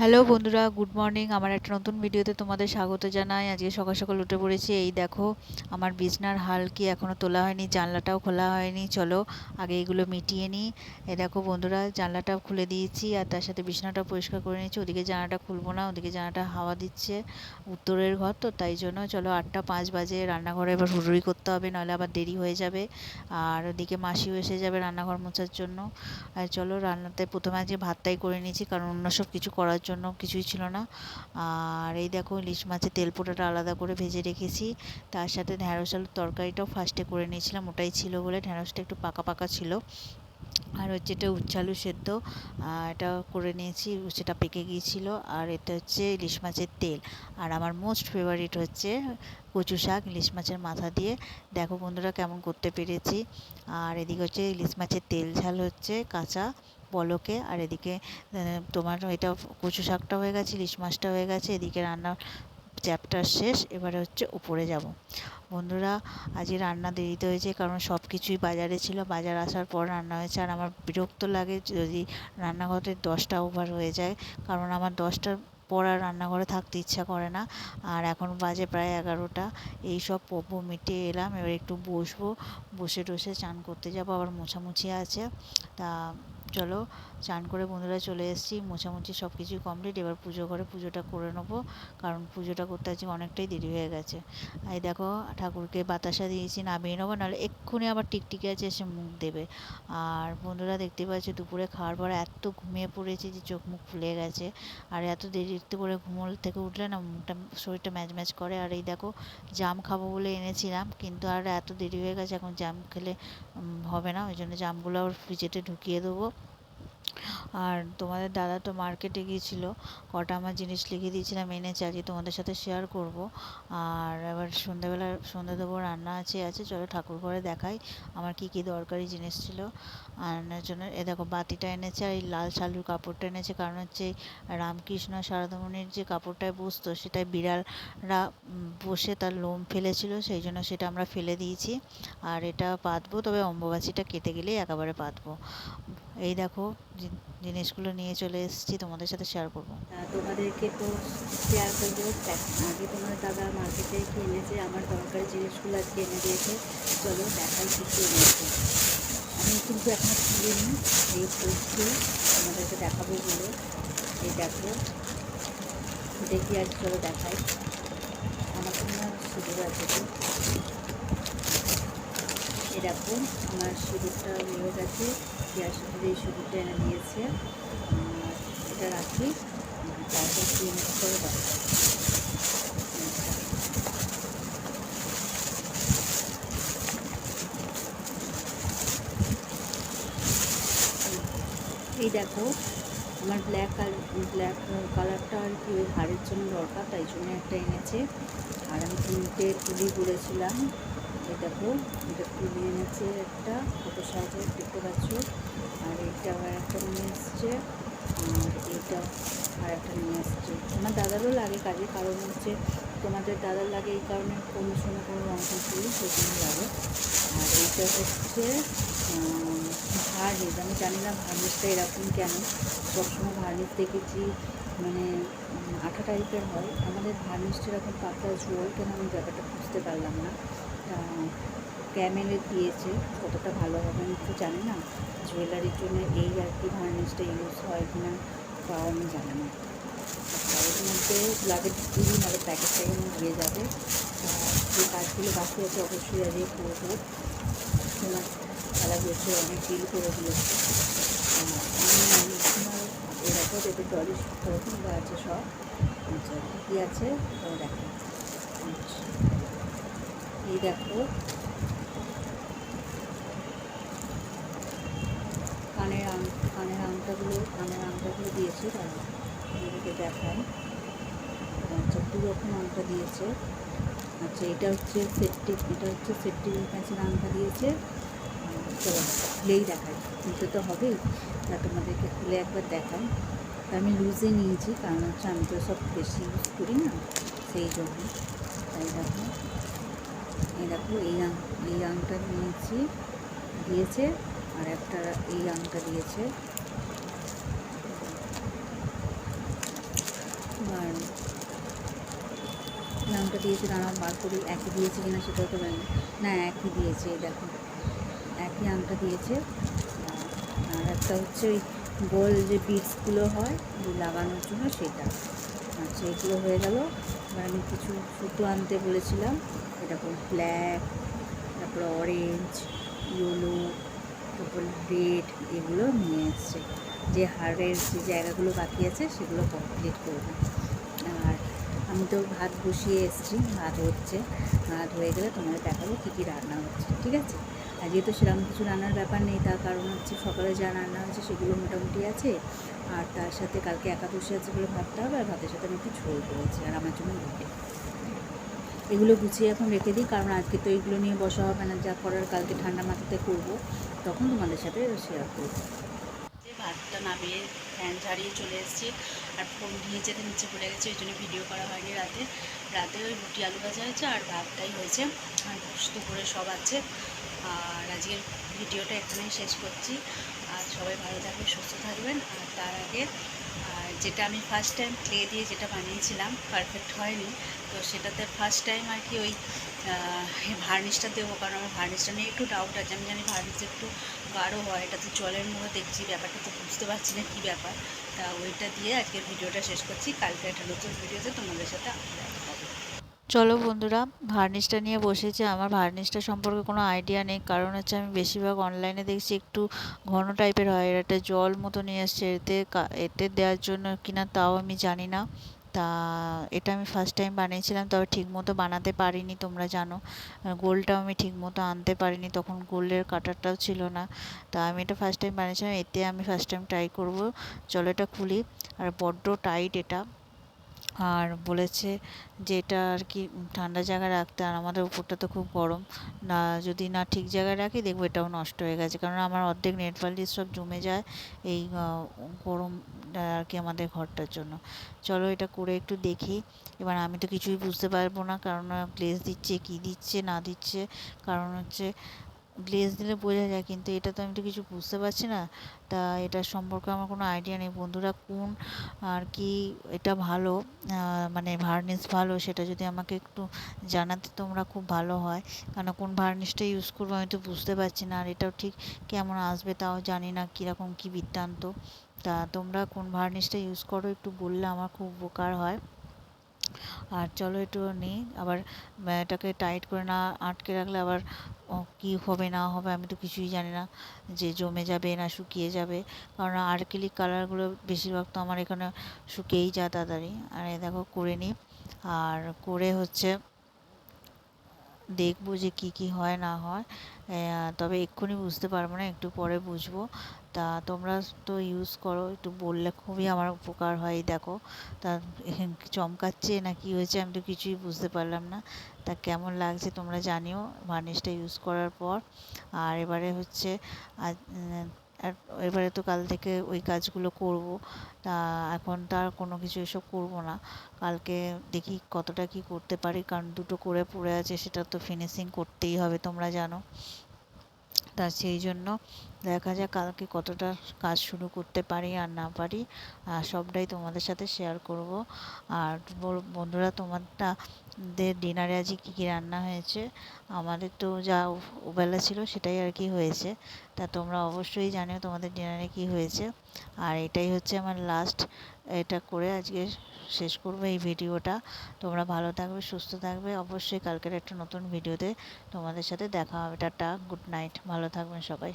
Hello বন্ধুরা good morning আমার একটা নতুন ভিডিওতে তোমাদের স্বাগত জানাই। আজকে সকাল সকাল উঠে পড়েছি। এই দেখো, আমার বিছনার হাল কি এখনও তোলা হয়নি, জানলাটাও খোলা হয়নি। চলো, আগে এগুলো মিটিয়ে নিই। এই দেখো বন্ধুরা, জানলাটাও খুলে দিয়েছি আর তার সাথে বিছনাটাও পরিষ্কার করে নিয়েছি। ওদিকে জানাটা খুলবো না, ওদিকে জানাটা হাওয়া দিচ্ছে উত্তরের ঘর, তো তাই জন্য চলো আটটা পাঁচ বাজে, রান্নাঘরে এবার হুড়ুড়ি করতে হবে নাহলে আবার দেরি হয়ে যাবে। আর ওদিকে মাসিও এসে যাবে রান্নাঘর মোছার জন্য। আর চলো রান্নাতে প্রথমে আজকে ভাতটাই করে নিয়েছি, কারণ অন্য সব কিছু করার জন্য কিছুই ছিল না। আর এই দেখো, ইলিশ মাছের তেল পোটাটা আলাদা করে ভেজে রেখেছি। তার সাথে ঢ্যাঁড়স আলুর তরকারিটাও ফার্স্টে করে নিয়েছিলাম, ওটাই ছিল বলে ঢ্যাঁড়সটা একটু পাকা পাকা ছিল। আর হচ্ছে এটা উচ্ছালু সেদ্ধ এটা করে নিয়েছি সেটা পেকে গিয়েছিল। আর এটা হচ্ছে ইলিশ মাছের তেল। আর আমার মোস্ট ফেভারিট হচ্ছে কচু শাক ইলিশ মাছের মাথা দিয়ে। দেখো বন্ধুরা, কেমন করতে পেরেছি। আর এদিকে হচ্ছে ইলিশ মাছের তেল ঝাল হচ্ছে কাঁচা। বলকে, আর এদিকে তোমার এটা কচু শাকটা হয়ে গেছে, ইলিশ মাছটা হয়ে গেছে, এদিকে রান্না চ্যাপ্টার শেষ, এবারে হচ্ছে উপরে যাব। বন্ধুরা, আজকে রান্না দেরিতে হয়েছে, কারণ সব কিছুই বাজারে ছিল, বাজার আসার পর রান্না হয়েছে, আর আমার বিরক্ত লাগে যদি রান্নাঘরে দশটা ওভার হয়ে যায়, কারণ আমার দশটার পর আর রান্নাঘরে থাকতে ইচ্ছা করে না, আর এখন বাজে প্রায় এগারোটা, এই সব পর্ব মিটিয়ে এলাম, এবার একটু বসবো, বসে টসে চান করতে যাব, আবার মোছামুছি আছে, তা চলো চান করে বন্ধুরা চলে এসেছি, মোছামুছি সব কিছুই কমপ্লিট এবার পুজো করে পুজোটা করে নেব, কারণ পুজোটা করতে আজকে অনেকটাই দেরি হয়ে গেছে। এই দেখো, ঠাকুরকে বাতাসা দিয়েছি, নামিয়ে নেব, নাহলে এক্ষুনি আবার টিকটিকি আছে এসে মুখ দেবে। আর বন্ধুরা দেখতে পাচ্ছি, দুপুরে খাওয়ার পর এত ঘুমিয়ে পড়েছি যে চোখ মুখ ফুলে গেছে। আর এত দেরি দেরিতে করে ঘুমোল থেকে উঠলে না মুখটা, শরীরটা ম্যাচ ম্যাচ করে। আর এই দেখো, জাম খাব বলে এনেছিলাম, কিন্তু আর এত দেরি হয়ে গেছে, এখন জাম খেলে হবে না, ওই জন্য জামগুলো আবার ফ্রিজেতে ঢুকিয়ে দেবো। আর তোমাদের দাদা তো মার্কেটে গিয়েছিল, কটা আমার জিনিস লিখে দিয়েছিলাম, এনেছে, আজকে তোমাদের সাথে শেয়ার করব। আর এবার সন্ধ্যাবেলা, সন্ধ্যা দেবো, রান্না আছে আছে, চলো ঠাকুর ঘরে দেখাই, আমার কি কি দরকারি জিনিস ছিল। আনার জন্য, এ দেখো, বাতিটা এনেছে, আর এই লাল শালুর কাপড়টা এনেছে, কারণ হচ্ছে রামকৃষ্ণ সারদামণির যে কাপড়টায় বসতো সেটাই বিড়ালরা বসে তার লোম ফেলেছিল, সেই জন্য সেটা আমরা ফেলে দিয়েছি। আর এটা পাতবো, তবে অম্বুবাচিটা কেটে গেলেই একেবারে পাতবো। এই দেখো জিনিসগুলো নিয়ে চলে এসেছি, তোমাদের সাথে শেয়ার করব। তোমাদেরকে তো শেয়ার করব। আগে তোমার দাদা মার্কেটে কি এনেছে, আমার দরকারি জিনিসগুলো আজকে এনে দিয়েছে। চলো দেখাই কী কী এনেছে। আমি কিন্তু এখন খুলিনি এই করছি তোমাদেরকে দেখাবো বলে। এই দেখো, দেখি আর চলো দেখাই। আমার কোনো সুবিধা আছে তো এরকম আমার সিঁদুরটা হয়ে গেছে। পেঁয়াজ এই সিঁদুরটা এনে দিয়েছে এটা রাখি। তারপর দিয়ে করে এই দেখো, আমার ব্ল্যাক আর ব্ল্যাক কালারটা আর কি ওই হাড়ের জন্য দরকার, তাই জন্য একটা এনেছে। আর আমি তিনটে তুলি করেছিলাম এই দেখো, এটা তুলে এনেছে একটা ছোটো সাইজের দেখতে পাচ্ছ। আর এটা আবার একটা নিয়ে এসছে আর এইটা আর একটা নিয়ে এসছে আমার দাদারও লাগে কাজে, কারণ হচ্ছে তোমাদের দাদার লাগে এই কারণে কোনো সময় কোনো রঙ করি সেজন্য লাগে। আর এইটা হচ্ছে ভার্নিশ আমি জানি না ভার্নিশটা এরকম কেন। সবসময় ভার্নিশ দেখেছি মানে আঠা টাইপের হয়। আমাদের ভার্নিশটা এরকম পাতলা ঝোল কেন আমি ব্যাপারটা বুঝতে পারলাম না। ক্যামেলে দিয়েছে, কতটা ভালো হবে আমি একটু জানি না। জুয়েলারির জন্য এই আর কি ভার্নিশটা ইউজ হয় কি না তাও আমি জানি না। এর মধ্যে লাগে দিই নাহলে প্যাকেট প্যাকেট দিয়ে যাবে। যে কাজগুলো বাকি আছে অবশ্যই আজকে করব। তোমার খেলা বসে অনেক ফিল করে দিয়েছে। আমি এরকম এতে ডলি আছে সব। আচ্ছা কী আছে? দেখো। আচ্ছা। এই দেখো। কানের আং, কানের আংটাগুলো কানের আংটাগুলো দিয়েছে তাদেরকে দেখায় আচ্ছা রকম আংটা দিয়েছে আচ্ছা এটা হচ্ছে সেফটি, এটা হচ্ছে সেফটি প্যাঁচের আংটা দিয়েছে। চলো খুলেই দেখায় খুলতে তো হবেই। তা তোমাদেরকে খুলে একবার দেখাই। তা আমি লুজে নিয়েছি, কারণ হচ্ছে আমি তো সব বেশি ইউজ করি না, সেই জন্য। তাই দেখো। এই দেখো, এই আং, এই আংটা নিয়েছি, দিয়েছে, আর একটা এই আংটা দিয়েছে। আর নামটা দিয়েছে দাঁড়া বার করি একই দিয়েছে কিনা সেটাও তো জানি না। একই দিয়েছে দেখো, একই আংটা দিয়েছে। আর একটা হচ্ছে ওই গোল যে বিটসগুলো হয় লাগানোর জন্য সেটা। আচ্ছা এগুলো হয়ে গেলো। আমি কিছু সুতো আনতে বলেছিলাম। এরকম ব্ল্যাক তারপরে অরেঞ্জ ইয়েলো তারপর রেড এগুলো নিয়ে এসছে। যে হাড়ের যে জায়গাগুলো বাকি আছে সেগুলো কমপ্লিট করবে আর আমি তো ভাত বসিয়ে এসেছি, ভাত হচ্ছে। ভাত হয়ে গেলে তোমাদের দেখাবো কী কী রান্না হচ্ছে, ঠিক আছে? আর যেহেতু সেরকম কিছু রান্নার ব্যাপার নেই, তার কারণ হচ্ছে সকালে যা রান্না হয়েছে সেগুলো মোটামুটি আছে। আর তার সাথে কালকে একাদশী আছে বলে ভাতটা হবে, আর ভাতের সাথে আমি একটু ঝোল করেছি, আর আমার জন্য রুটি। এগুলো গুছিয়ে এখন রেখে দিই, কারণ আজকে তো এগুলো নিয়ে বসা হবে না, যা করার কালকে ঠান্ডা মাথাতে করব, তখন তোমাদের সাথে শেয়ার করব। ভাতটা নামিয়ে ফ্যান ঝাড়িয়ে চলে এসেছি, আর ফোন নিয়ে যেতে নিচে পড়ে গেছে, ওই জন্য ভিডিও করা হয়নি রাতে। রাতে ওই রুটি, আলু ভাজা হয়েছে, আর ভাতটাই হয়েছে, আর দুপুরে সব আছে। আর আজকের ভিডিওটা এখানেই শেষ করছি। আর সবাই ভালো থাকবেন, সুস্থ থাকবেন। আর তার আগে, আর যেটা আমি ফার্স্ট টাইম ক্লে দিয়ে যেটা বানিয়েছিলাম পারফেক্ট হয়নি। তো সেটাতে ফার্স্ট টাইম আর কি ওই ভার্নিশটা দেবো, কারণ আমার ভার্নিশটা নিয়ে একটু ডাউট আছে। আমি জানি ভার্নিশ একটু গাঢ় হয় এটা তো জলের মধ্যে দেখছি, ব্যাপারটা তো বুঝতে পারছি না কী ব্যাপার। তা ওইটা দিয়ে আজকের ভিডিওটা শেষ করছি। কালকে একটা নতুন ভিডিওতে তোমাদের সাথে হবে। চলো বন্ধুরা ভার্নিশটা নিয়ে বসেছি। আমার ভার্নিশটা সম্পর্কে কোনো আইডিয়া নেই। কারণ হচ্ছে আমি বেশিরভাগ অনলাইনে দেখছি একটু ঘন টাইপের হয়। একটা জল মতো নিয়ে আসছে। এতে এতে দেওয়ার জন্য কিনা তাও আমি জানি না। তা, এটা আমি ফার্স্ট টাইম বানিয়েছিলাম, তবে ঠিক মতো বানাতে পারিনি, তোমরা জানো। গোলটাও আমি ঠিক মতো আনতে পারিনি। তখন গোলের কাটারটাও ছিল না। তা, আমি এটা ফার্স্ট টাইম বানিয়েছিলাম। এতে আমি ফার্স্ট টাইম ট্রাই করব। চলো এটা খুলি। আর বড্ড টাইট এটা। আর বলেছে যে এটা আর কি ঠান্ডা জায়গায় রাখতে, আর আমাদের উপরটা তো খুব গরম। না, যদি না ঠিক জায়গায় রাখি, দেখব এটাও নষ্ট হয়ে গেছে। কারণ আমার অর্ধেক নেট সব জমে যায় এই গরম আর কি আমাদের ঘরটার জন্য। চলো এটা করে একটু দেখি। এবার আমি তো কিছুই বুঝতে পারব না, কারণ গ্লেজ দিচ্ছে, কি দিচ্ছে, না দিচ্ছে। কারণ হচ্ছে গ্লেজ দিলে বোঝা যায়, কিন্তু এটা তো আমি তো কিছু বুঝতে পারছি না। তা এটার সম্পর্কে আমার কোনো আইডিয়া নেই। বন্ধুরা, কোন আর কি এটা ভালো মানে ভার্নিশ ভালো সেটা যদি আমাকে একটু জানাতে তোমরা খুব ভালো হয়। কারণ কোন ভার্নিশটা ইউজ করব আমি তো বুঝতে পারছি না। আর এটাও ঠিক কেমন আসবে তাও জানি না কীরকম কী বৃত্তান্ত। তা তোমরা কোন ভার্নিশটা ইউজ করো একটু বললে আমার খুব উপকার হয়। আর চলো একটু নিই, আবার এটাকে টাইট করে না, আটকে রাখলে আবার কি হবে না হবে আমি তো কিছুই জানি না, যে জমে যাবে না শুকিয়ে যাবে, কারণ আর্কেলিক কালারগুলো বেশিরভাগ তো আমার এখানে শুকিয়েই যায় তাড়াতাড়ি। আর এই দেখো করে নিই, আর করে হচ্ছে, দেখব যে কি কি হয় না হয় তবে এক্ষুনি বুঝতে পারব না, একটু পরে বুঝব। তা তোমরা তো ইউজ করো, একটু বললে খুবই আমার উপকার হয় দেখো। তা চমকাচ্ছে না কি হয়েছে আমি তো কিছুই বুঝতে পারলাম না। তা কেমন লাগছে তোমরা জানিও ভার্নিশটা ইউজ করার পর। আর এবারে হচ্ছে আর এবারে তো কাল থেকে ওই কাজগুলো করব। তা এখন তো আর কোনো কিছু এসব করব না। কালকে দেখি কতটা কি করতে পারি, কারণ দুটো করে পড়ে আছে, সেটা তো ফিনিশিং করতেই হবে, তোমরা জানো। তা সেই জন্য দেখা যাক কালকে কতটা কাজ শুরু করতে পারি আর না পারি আর সবটাই তোমাদের সাথে শেয়ার করব। আর বন্ধুরা তোমারটা দের ডিনারে আজকে কী কী রান্না হয়েছে? আমাদের তো যা ওবেলা ছিল সেটাই আর কি হয়েছে। তা তোমরা অবশ্যই জানো তোমাদের ডিনারে কী হয়েছে। আর এটাই হচ্ছে আমার লাস্ট এটা করে আজকে শেষ করব এই ভিডিওটা। তোমরা ভালো থাকবে, সুস্থ থাকবে। অবশ্যই কালকের একটা নতুন ভিডিওতে তোমাদের সাথে দেখা হবে। টাটা গুড নাইট ভালো থাকবেন সবাই।